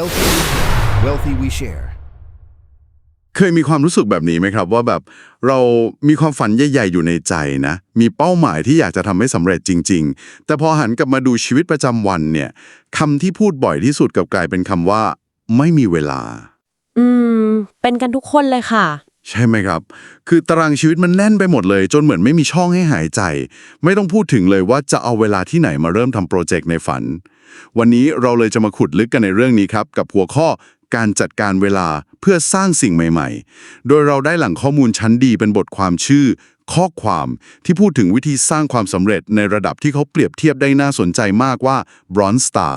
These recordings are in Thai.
Healthy, wealthy we share. เคยมีความรู้สึกแบบนี้ไหมครับว่าแบบเรามีความฝันใหญ่ๆอยู่ในใจนะ มีเป้าหมายที่อยากจะทำให้สำเร็จจริง ๆ แต่พอหันกลับมาดูชีวิตประจำวันเนี่ยคำที่พูดบ่อยที่สุดกลับกลายเป็นคำว่า ไม่มีเวลา อืม เป็นกันทุกคนเลยค่ะ ใช่ไหมครับ คือตารางชีวิตมันแน่นไปหมดเลย จนเหมือนไม่มีช่องให้หายใจ ไม่ต้องพูดถึงเลยว่าจะเอาเวลาที่ไหนมาเริ่มทำโปรเจกต์ในฝัน วันนี้เราเลยจะมาขุดลึกกันในเรื่องนี้ครับ กับหัวข้อการจัดการเวลาเพื่อสร้างสิ่งใหม่ ๆ โดยเราได้หลังข้อมูลชั้นดีเป็นบทความชื่อ ข้อความที่พูดถึงวิธีสร้างความสำเร็จในระดับที่เขาเปรียบเทียบได้น่าสนใจมากว่า Bronze Star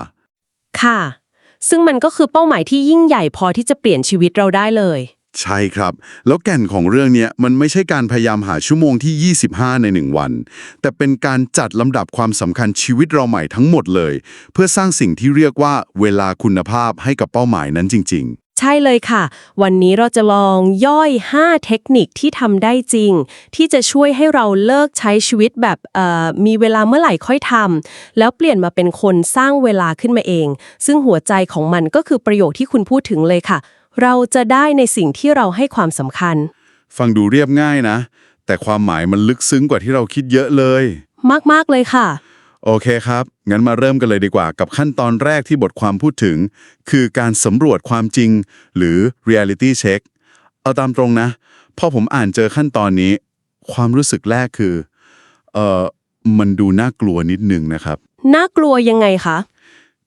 ค่ะ ซึ่งมันก็คือเป้าหมายที่ยิ่งใหญ่พอที่จะเปลี่ยนชีวิตเราได้เลย ใช่ครับ แล้วแก่นของเรื่องเนี้ยมันไม่ใช่การพยายามหาชั่วโมงที่ 25 ใน 1 วัน แต่เป็นการจัดลำดับความสำคัญชีวิตเราใหม่ทั้งหมดเลย เพื่อสร้างสิ่งที่เรียกว่าเวลาคุณภาพให้กับเป้าหมายนั้นจริง ๆใช่เลยค่ะ วันนี้เราจะลองย่อย 5 เทคนิคที่ทำได้จริง ที่จะช่วยให้เราเลิกใช้ชีวิตแบบเอ่อมีเวลาเมื่อไหร่ค่อยทำแล้วเปลี่ยนมาเป็นคนสร้างเวลาขึ้นมาเอง ซึ่งหัวใจของมันก็คือประโยคที่คุณพูดถึงเลยค่ะ เราจะได้ในสิ่งที่เราให้ความสำคัญๆฟังดูเรียบง่ายนะ แต่ความหมายมันลึกซึ้งกว่าที่เราคิดเยอะเลย มาก ๆ เลยค่ะ โอเคครับ งั้นมาเริ่มกันเลยดีกว่ากับขั้นตอนแรกที่บทความพูดถึง คือการสำรวจความจริง หรือ reality check เอาตามตรงนะ พอผมอ่านเจอขั้นตอนนี้ ความรู้สึกแรกคือ เออมันดูน่ากลัวนิดนึงนะครับ น่ากลัวยังไงคะ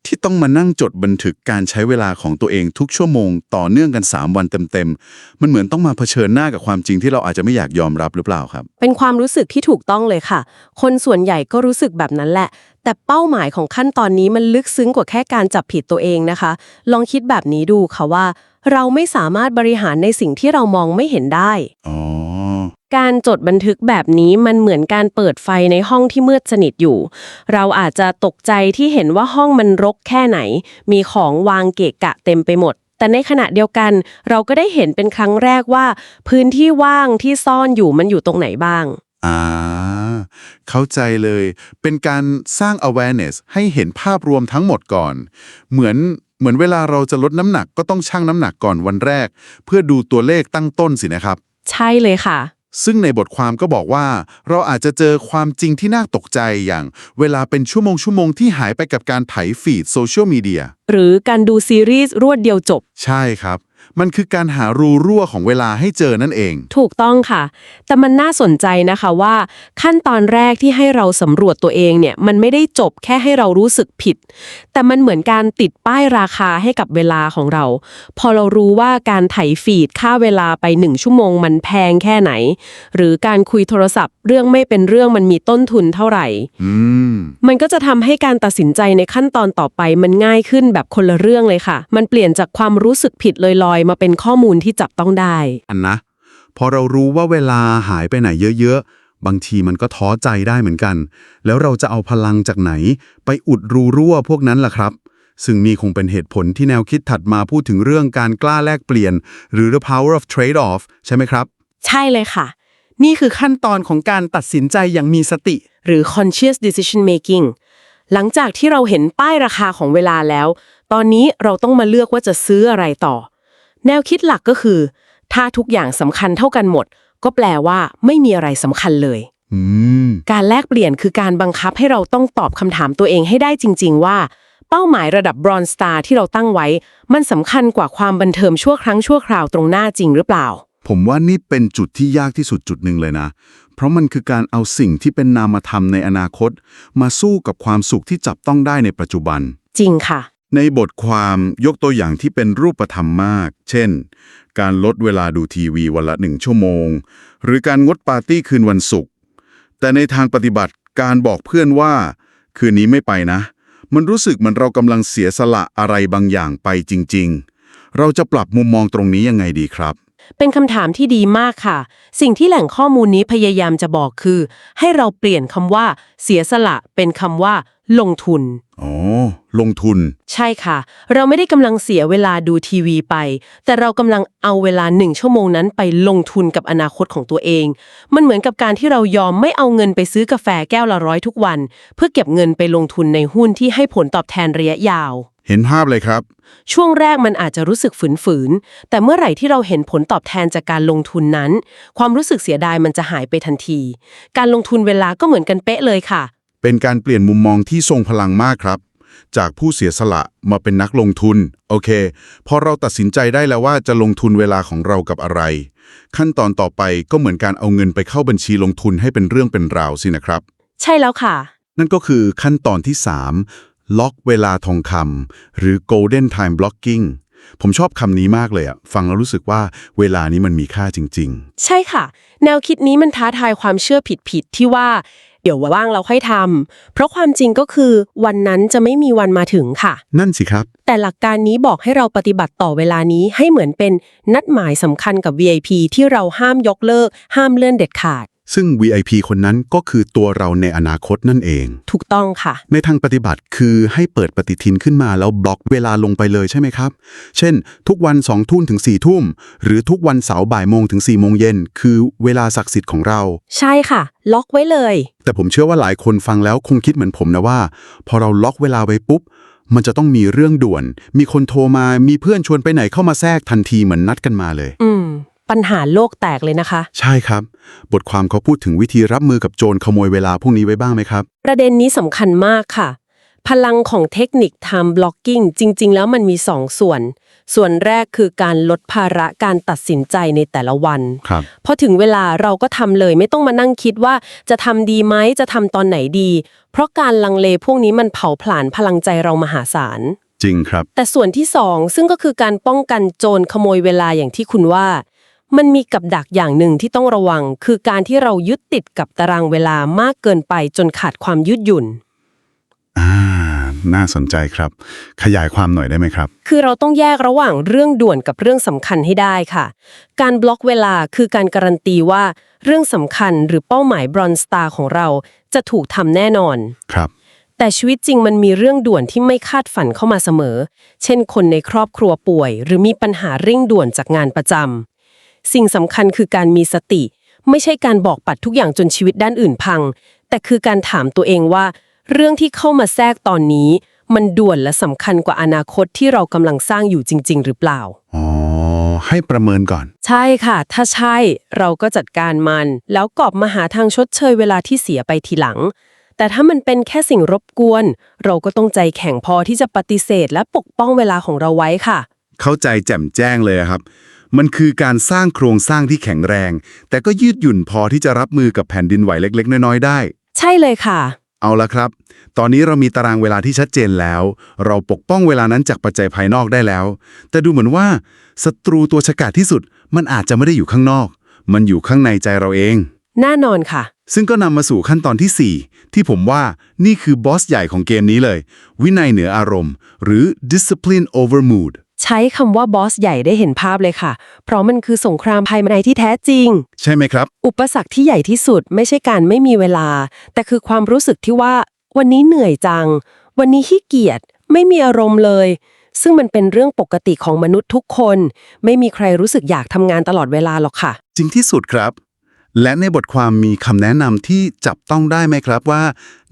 ที่ต้องมานั่งจดบันทึกการใช้เวลาของตัวเองทุกชั่วโมง ต่อเนื่องกัน 3 วันเต็มๆ มันเหมือนต้องมาเผชิญหน้ากับความจริงที่เราอาจจะไม่อยากยอมรับหรือเปล่าครับ เป็นความรู้สึกที่ถูกต้องเลยค่ะ คนส่วนใหญ่ก็รู้สึกแบบนั้นแหละ แต่เป้าหมายของขั้นตอนนี้มันลึกซึ้งกว่าแค่การจับผิดตัวเองนะคะ ลองคิดแบบนี้ดูค่ะว่า เราไม่สามารถบริหารในสิ่งที่เรามองไม่เห็นได้อ๋อ การจดบันทึกแบบนี้มันเหมือนการเปิดไฟในห้องที่มืดสนิทอยู่ เราอาจจะตกใจที่เห็นว่าห้องมันรกแค่ไหน มีของวางเกะกะเต็มไปหมด แต่ในขณะเดียวกัน เราก็ได้เห็นเป็นครั้งแรกว่า พื้นที่ว่างที่ซ่อนอยู่มันอยู่ตรงไหนบ้าง อ่า เข้าใจเลย เป็นการสร้าง awareness ให้เห็นภาพรวมทั้งหมดก่อน เหมือนเหมือนเวลาเราจะลดน้ำหนักก็ต้องชั่งน้ำหนักก่อนวันแรก เพื่อดูตัวเลขตั้งต้นสินะครับ ใช่เลยค่ะ ซึ่งในบทความก็บอกว่า เราอาจจะเจอความจริงที่น่าตกใจอย่าง เวลาเป็นชั่วโมงชั่วโมงที่หายไปกับการไถฟีดโซเชียลมีเดียหรือการดูซีรีส์รวดเดียวจบ ใช่ครับ มันคือการหารูรั่วของเวลาให้เจอนั่นเอง ถูกต้องค่ะ แต่มันน่าสนใจนะคะว่า ขั้นตอนแรกที่ให้เราสำรวจตัวเองเนี่ย มันไม่ได้จบแค่ให้เรารู้สึกผิด แต่มันเหมือนการติดป้ายราคาให้กับเวลาของเรา พอเรารู้ว่าการไถฟีดค่าเวลาไปหนึ่งชั่วโมงมันแพงแค่ไหน หรือการคุยโทรศัพท์ เรื่องไม่เป็นเรื่องมันมีต้นทุนเท่าไหร่ อืม มันก็จะทำให้การตัดสินใจในขั้นตอนต่อไปมันง่ายขึ้นแบบคนละเรื่องเลยค่ะ มันเปลี่ยนจากความรู้สึกผิดลอยๆมาเป็นข้อมูลที่จับต้องได้ อันนะ พอเรารู้ว่าเวลาหายไปไหนเยอะ ๆ บางทีมันก็ท้อใจได้เหมือนกัน แล้วเราจะเอาพลังจากไหน ไปอุดรูรั่วพวกนั้นล่ะครับ ซึ่งนี่คงเป็นเหตุผลที่แนวคิดถัดมาพูดถึงเรื่องการกล้าแลกเปลี่ยน หรือ the power of trade off ใช่ไหมครับ ใช่เลยค่ะ นี่คือขั้นตอนของการตัดสินใจอย่างมีสติ หรือ conscious decision making หลังจากที่เราเห็นป้ายราคาของเวลาแล้ว ตอนนี้เราต้องมาเลือกว่าจะซื้ออะไรต่อ แนวคิดหลักก็คือ ถ้าทุกอย่างสำคัญเท่ากันหมด ก็แปลว่าไม่มีอะไรสำคัญเลยอืมการแลกเปลี่ยนคือการบังคับให้เราต้องตอบคำถามตัวเองให้ได้จริง ๆ ว่า เป้าหมายระดับ Bronze Star ที่เราตั้งไว้ มันสำคัญกว่าความบันเทิงชั่วครั้งชั่วคราวตรงหน้าจริงหรือเปล่า ผมว่านี่เป็นจุดที่ยากที่สุดจุดหนึ่งเลยนะ เพราะมันคือการเอาสิ่งที่เป็นนามธรรมในอนาคต มาสู้กับความสุขที่จับต้องได้ในปัจจุบัน จริงค่ะ ในบทความยกตัวอย่างที่เป็นรูปธรรมมาก เช่น การลดเวลาดูทีวีวันละหนึ่งชั่วโมง หรือการงดปาร์ตี้คืนวันศุกร์แต่ในทางปฏิบัติการบอกเพื่อนว่า คืนนี้ไม่ไปนะ มันรู้สึกเหมือนเรากำลังเสียสละอะไรบางอย่างไปจริง ๆ เราจะปรับมุมมองตรงนี้ยังไงดีครับ เป็นคำถามที่ดีมากค่ะ สิ่งที่แหล่งข้อมูลนี้พยายามจะบอกคือ ให้เราเปลี่ยนคำว่า เสียสละเป็นคำว่า ลงทุน อ๋อ ลงทุน ใช่ค่ะ เราไม่ได้กำลังเสียเวลาดูทีวีไป แต่เรากำลังเอาเวลาหนึ่งชั่วโมงนั้นไปลงทุนกับอนาคตของตัวเอง มันเหมือนกับการที่เรายอมไม่เอาเงินไปซื้อกาแฟแก้วละร้อยทุกวัน เพื่อเก็บเงินไปลงทุนในหุ้นที่ให้ผลตอบแทนระยะยาว เห็นภาพเลยครับ ช่วงแรกมันอาจจะรู้สึกฝืนๆแต่เมื่อไหร่ที่เราเห็นผลตอบแทนจากการลงทุนนั้น ความรู้สึกเสียดายมันจะหายไปทันที การลงทุนเวลาก็เหมือนกันเป๊ะเลยค่ะ เป็นการเปลี่ยนมุมมองที่ทรงพลังมากครับ จากผู้เสียสละมาเป็นนักลงทุน โอเค พอเราตัดสินใจได้แล้วว่าจะลงทุนเวลาของเรากับอะไร ขั้นตอนต่อไปก็เหมือนการเอาเงินไปเข้าบัญชีลงทุนให้เป็นเรื่องเป็นราวสินะครับ ใช่แล้วค่ะ นั่นก็คือขั้นตอนที่ 3 ล็อกเวลาทองคำหรือ golden time blocking ผมชอบคำนี้มากเลยอะฟังแล้วรู้สึกว่าเวลานี้มันมีค่าจริงใช่ค่ะ แนวคิดนี้มันท้าทายความเชื่อผิดๆที่ว่า เดี๋ยวว่างเราค่อยทำเพราะความจริงก็คือวันนั้นจะไม่มีวันมาถึงค่ะๆนั่นสิครับ แต่หลักการนี้บอกให้เราปฏิบัติต่อเวลานี้ให้เหมือนเป็นนัดหมายสำคัญกับ VIP ที่เราห้ามยกเลิก ห้ามเลื่อนเด็ดขาด ซึ่ง VIP คนนั้นก็คือตัวเราในอนาคตนั่นเอง ถูกต้องค่ะ ในทางปฏิบัติคือให้เปิดปฏิทินขึ้นมาแล้วบล็อกเวลาลงไปเลยใช่ไหมครับ เช่น ทุกวัน2ทุ่มถึง4ทุ่ม หรือทุกวันเสาร์บ่ายโมงถึง4โมงเย็นคือเวลาศักดิ์สิทธิ์ของเรา ใช่ค่ะ ล็อกไว้เลย แต่ผมเชื่อว่าหลายคนฟังแล้วคงคิดเหมือนผมนะว่า พอเราล็อกเวลาไว้ปุ๊บ มันจะต้องมีเรื่องด่วน มีคนโทรมามีเพื่อนชวนไปไหนเข้ามาแทรกทันทีเหมือนนัดกันมาเลย อืม ปัญหาโลกแตกเลยนะคะ ใช่ครับ บทความเขาพูดถึงวิธีรับมือกับโจรขโมยเวลาพวกนี้ไว้บ้างไหมครับ ประเด็นนี้สำคัญมากค่ะ พลังของเทคนิค time blocking จริง ๆ แล้วมันมี 2 ส่วน ส่วนแรกคือการลดภาระการตัดสินใจในแต่ละวัน ครับ พอถึงเวลาเราก็ทำเลยไม่ต้องมานั่งคิดว่าจะทำดีไหมจะทำตอนไหนดี เพราะการลังเลพวกนี้มันเผาผลาญพลังใจเรามหาศาล จริงครับ แต่ส่วนที่สองซึ่งก็คือการป้องกันโจรขโมยเวลาอย่างที่คุณว่า มันมีกับดักอย่างหนึ่งที่ต้องระวัง คือการที่เรายึดติดกับตารางเวลามากเกินไปจนขาดความยืดหยุ่น อ่า น่าสนใจครับ ขยายความหน่อยได้ไหมครับ คือเราต้องแยกระหว่างเรื่องด่วนกับเรื่องสำคัญให้ได้ค่ะ การบล็อกเวลาคือการการันตีว่า เรื่องสำคัญหรือเป้าหมายบรอนสตาร์ของเราจะถูกทำแน่นอน ครับ แต่ชีวิตจริงมันมีเรื่องด่วนที่ไม่คาดฝันเข้ามาเสมอ เช่นคนในครอบครัวป่วย หรือมีปัญหาเร่งด่วนจากงานประจำ สิ่งสำคัญคือการมีสติ ไม่ใช่การบอกปัดทุกอย่างจนชีวิตด้านอื่นพัง แต่คือการถามตัวเองว่า เรื่องที่เข้ามาแทรกตอนนี้ มันด่วนและสำคัญกว่าอนาคตที่เรากำลังสร้างอยู่จริง ๆ หรือเปล่า อ๋อ ให้ประเมินก่อน ใช่ค่ะ ถ้าใช่เราก็จัดการมัน แล้วกอบมาหาทางชดเชยเวลาที่เสียไปทีหลัง แต่ถ้ามันเป็นแค่สิ่งรบกวน เราก็ต้องใจแข็งพอที่จะปฏิเสธและปกป้องเวลาของเราไว้ค่ะ เข้าใจแจ่มแจ้งเลยครับ มันคือการสร้างโครงสร้างที่แข็งแรง แต่ก็ยืดหยุ่นพอที่จะรับมือกับแผ่นดินไหวเล็ก ๆ น้อย ๆ ได้ ใช่เลยค่ะ เอาละครับ ตอนนี้เรามีตารางเวลาที่ชัดเจนแล้ว เราปกป้องเวลานั้นจากปัจจัยภายนอกได้แล้ว แต่ดูเหมือนว่าศัตรูตัวฉกาจที่สุด มันอาจจะไม่ได้อยู่ข้างนอก มันอยู่ข้างในใจเราเอง แน่นอนค่ะ ซึ่งก็นำมาสู่ขั้นตอนทีสี่4 ที่ผมว่านี่คือบอสใหญ่ของเกมนี้เลย วินัยเหนืออารมณ์ หรือ discipline over mood ใช้คำว่าบอสใหญ่ได้เห็นภาพเลยค่ะ เพราะมันคือสงครามภายในที่แท้จริง ใช่ไหมครับ อุปสรรคที่ใหญ่ที่สุดไม่ใช่การไม่มีเวลา แต่คือความรู้สึกที่ว่า วันนี้เหนื่อยจัง วันนี้ขี้เกียจไม่มีอารมณ์เลย ซึ่งมันเป็นเรื่องปกติของมนุษย์ทุกคน ไม่มีใครรู้สึกอยากทำงานตลอดเวลาหรอกค่ะ จริงที่สุดครับ และในบทความมีคำแนะนำที่จับต้องได้ไหมครับว่า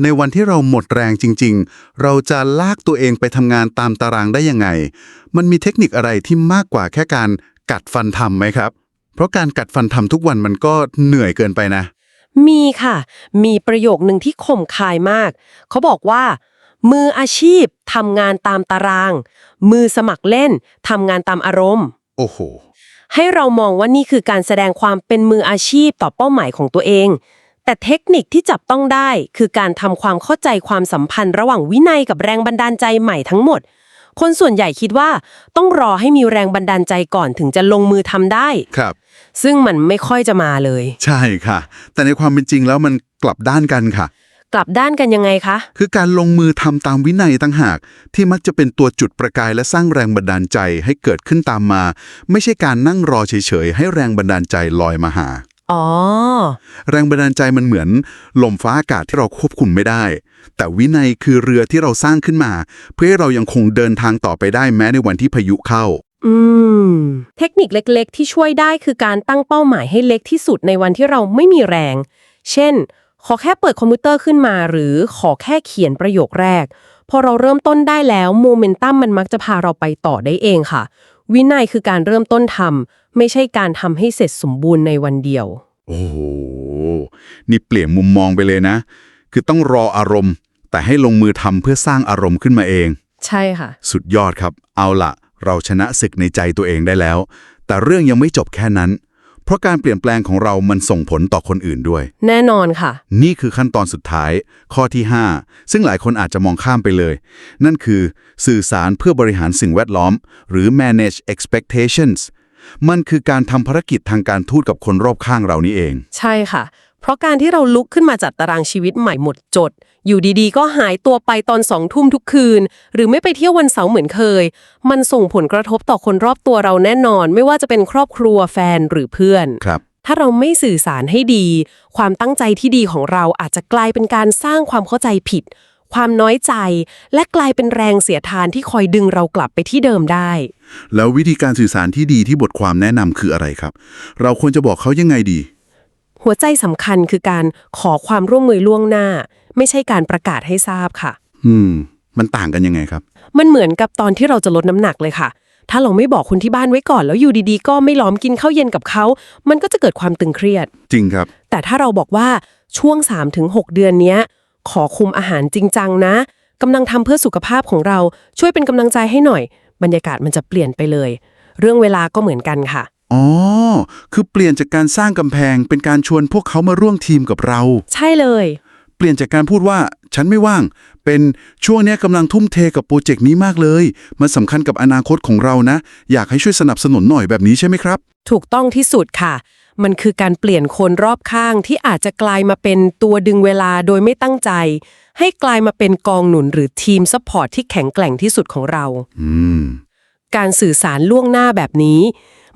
ในวันที่เราหมดแรงจริง ๆ เราจะลากตัวเองไปทำงานตามตารางได้ยังไง มันมีเทคนิคอะไรที่มากกว่าแค่การกัดฟันทำไหมครับ เพราะการกัดฟันทำทุกวันมันก็เหนื่อยเกินไปนะ มีค่ะ มีประโยคหนึ่งที่ข่มคายมาก เขาบอกว่า มืออาชีพทำงานตามตาราง มือสมัครเล่นทำงานตามอารมณ์ โอ้โห ให้เรามองว่านี่คือการแสดงความเป็นมืออาชีพต่อเป้าหมายของตัวเอง แต่เทคนิคที่จับต้องได้ คือการทำความเข้าใจความสัมพันธ์ ระหว่างวินัยกับแรงบันดาลใจใหม่ทั้งหมด คนส่วนใหญ่คิดว่าต้องรอให้มีแรงบันดาลใจก่อนถึงจะลงมือทำได้ครับ ซึ่งมันไม่ค่อยจะมาเลย ใช่ค่ะ แต่ในความเป็นจริงแล้วมันกลับด้านกันค่ะ กลับด้านกันยังไงคะ คือการลงมือทำตามวินัยตั้งหาก ที่มักจะเป็นตัวจุดประกายและสร้างแรงบันดาลใจให้เกิดขึ้นตามมา ไม่ใช่การนั่งรอเฉยๆ ให้แรงบันดาลใจลอยมาหา อ๋อ แรงบันดาลใจมันเหมือน ลมฟ้าอากาศที่เราควบคุมไม่ได้ แต่วินัยคือเรือที่เราสร้างขึ้นมา เพื่อให้เรายังคงเดินทางต่อไปได้แม้ในวันที่พายุเข้า อืม เทคนิคเล็กๆ ที่ช่วยได้คือการตั้งเป้าหมายให้เล็กที่สุดในวันที่เราไม่มีแรง เช่น ขอแค่เปิดคอมพิวเตอร์ขึ้นมา หรือขอแค่เขียนประโยคแรก พอเราเริ่มต้นได้แล้วโมเมนตัมมันมักจะพาเราไปต่อได้เองค่ะ วินัยคือการเริ่มต้นทำไม่ใช่การทำให้เสร็จสมบูรณ์ในวันเดียว โอ้โห นี่เปลี่ยนมุมมองไปเลยนะ คือต้องรออารมณ์ แต่ให้ลงมือทำเพื่อสร้างอารมณ์ขึ้นมาเอง ใช่ค่ะ สุดยอดครับ เอาละเราชนะศึกในใจตัวเองได้แล้ว แต่เรื่องยังไม่จบแค่นั้น เพราะการเปลี่ยนแปลงของเรามันส่งผลต่อคนอื่นด้วย แน่นอนค่ะ นี่คือขั้นตอนสุดท้าย ข้อที่ 5 ซึ่งหลายคนอาจจะมองข้ามไปเลย นั่นคือสื่อสารเพื่อบริหารสิ่งแวดล้อม หรือ manage expectations มันคือการทำภารกิจทางการทูตกับคนรอบข้างเรานี่เอง ใช่ค่ะ เพราะการที่เราลุกขึ้นมาจัดตารางชีวิตใหม่หมดจด อยู่ดีๆ ก็หายตัวไปตอนสองทุ่มทุกคืน หรือไม่ไปเที่ยววันเสาร์เหมือนเคย มันส่งผลกระทบต่อคนรอบตัวเราแน่นอน ไม่ว่าจะเป็นครอบครัวแฟนหรือเพื่อน ครับ ถ้าเราไม่สื่อสารให้ดี ความตั้งใจที่ดีของเราอาจจะกลายเป็นการสร้างความเข้าใจผิด ความน้อยใจ และกลายเป็นแรงเสียทานที่คอยดึงเรากลับไปที่เดิมได้ แล้ววิธีการสื่อสารที่ดีที่บทความแนะนำคืออะไรครับ เราควรจะบอกเขายังไงดี หัวใจสำคัญคือการขอความร่วมมือล่วงหน้า ไม่ใช่การประกาศให้ทราบค่ะ อืม มันต่างกันยังไงครับ มันเหมือนกับตอนที่เราจะลดน้ำหนักเลยค่ะ ถ้าเราไม่บอกคนที่บ้านไว้ก่อน แล้วอยู่ดีๆ ก็ไม่ล้อมกินข้าวเย็นกับเขา มันก็จะเกิดความตึงเครียด จริงครับ แต่ถ้าเราบอกว่าช่วง 3-6 เดือนเนี้ย ขอคุมอาหารจริงจังนะกำลังทำเพื่อสุขภาพของเราช่วยเป็นกำลังใจให้หน่อย บรรยากาศมันจะเปลี่ยนไปเลย เรื่องเวลาก็เหมือนกันค่ะ อ๋อ คือเปลี่ยนจากการสร้างกำแพงเป็นการชวนพวกเขามาร่วมทีมกับเรา ใช่เลย เปลี่ยนจากการพูดว่าฉันไม่ว่าง เป็นช่วงเนี้ยกำลังทุ่มเทกับโปรเจกต์นี้มากเลย มันสำคัญกับอนาคตของเรานะ อยากให้ช่วยสนับสนุนหน่อยแบบนี้ใช่ไหมครับ ถูกต้องที่สุดค่ะ มันคือการเปลี่ยนคนรอบข้างที่อาจจะกลายมาเป็นตัวดึงเวลาโดยไม่ตั้งใจ ให้กลายมาเป็นกองหนุนหรือทีมซัพพอร์ตที่แข็งแกร่งที่สุดของเรา อืม การสื่อสารล่วงหน้าแบบนี้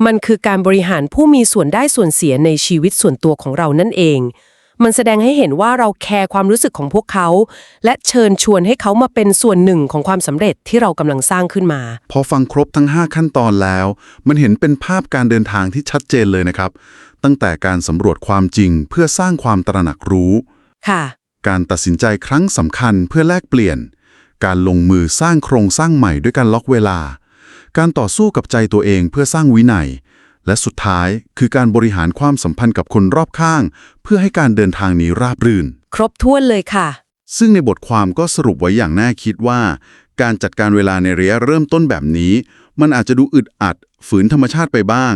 มันคือการบริหารผู้มีส่วนได้ส่วนเสียในชีวิตส่วนตัวของเรานั่นเอง มันแสดงให้เห็นว่าเราแคร์ความรู้สึกของพวกเขา และเชิญชวนให้เขามาเป็นส่วนหนึ่งของความสำเร็จที่เรากำลังสร้างขึ้นมา พอฟังครบทั้ง 5 ขั้นตอนแล้ว มันเห็นเป็นภาพการเดินทางที่ชัดเจนเลยนะครับ ตั้งแต่การสำรวจความจริงเพื่อสร้างความตระหนักรู้ ค่ะ การตัดสินใจครั้งสำคัญเพื่อแลกเปลี่ยน การลงมือสร้างโครงสร้างใหม่ด้วยการล็อกเวลา การต่อสู้กับใจตัวเองเพื่อสร้างวินัย และสุดท้ายคือการบริหารความสัมพันธ์กับคนรอบข้าง เพื่อให้การเดินทางนี้ราบรื่น ครบถ้วนเลยค่ะ ซึ่งในบทความก็สรุปไว้อย่างน่าคิดว่า การจัดการเวลาในระยะเริ่มต้นแบบนี้ มันอาจจะดูอึดอัด ฝืนธรรมชาติไปบ้าง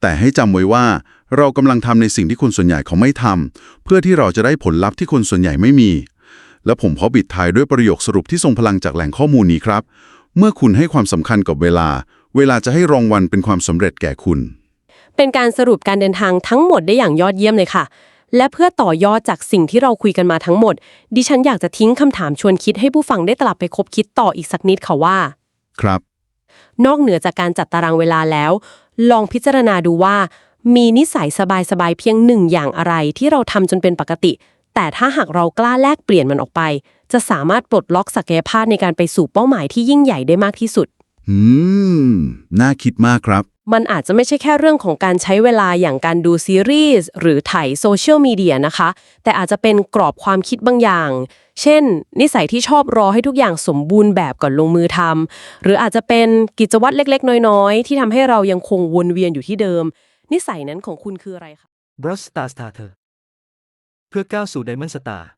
แต่ให้จำไว้ว่า เรากำลังทำในสิ่งที่คนส่วนใหญ่เขาไม่ทำเพื่อที่เราจะได้ผลลัพธ์ที่คนส่วนใหญ่ไม่มีและผมขอบิดท้ายด้วยประโยคสรุปที่ทรงพลังจากแหล่งข้อมูลนี้ครับ เมื่อคุณให้ความสำคัญกับเวลา เวลาจะให้รางวัลเป็นความสำเร็จแก่คุณ เป็นการสรุปการเดินทางทั้งหมดได้อย่างยอดเยี่ยมเลยค่ะ และเพื่อต่อยอดจากสิ่งที่เราคุยกันมาทั้งหมด ดิฉันอยากจะทิ้งคำถามชวนคิดให้ผู้ฟังได้กลับไปคบคิดต่ออีกสักนิดค่ะว่า ครับ นอกเหนือจากการจัดตารางเวลาแล้ว ลองพิจารณาดูว่า มีนิสัยสบายๆเพียงหนึ่งอย่างอะไรที่เราทำจนเป็นปกติ แต่ถ้าหากเรากล้าแลกเปลี่ยนมันออกไป จะสามารถปลดล็อกศักยภาพในการไปสู่เป้าหมายที่ยิ่งใหญ่ได้มากที่สุด อืม น่าคิดมากครับ มันอาจจะไม่ใช่แค่เรื่องของการใช้เวลาอย่างการดูซีรีส์หรือถ่ายโซเชียลมีเดียนะคะ แต่อาจจะเป็นกรอบความคิดบางอย่าง เช่น นิสัยที่ชอบรอให้ทุกอย่างสมบูรณ์แบบก่อนลงมือทำหรืออาจจะเป็นกิจวัตรเล็กๆ น้อยๆ ที่ทำให้เรายังคงวนเวียนอยู่ที่เดิม นิสัยนั้นของคุณคืออะไรคะ บรัสตาร์สตาร์เธอ เพื่อก้าวสู่ไดมอนด์สตาร์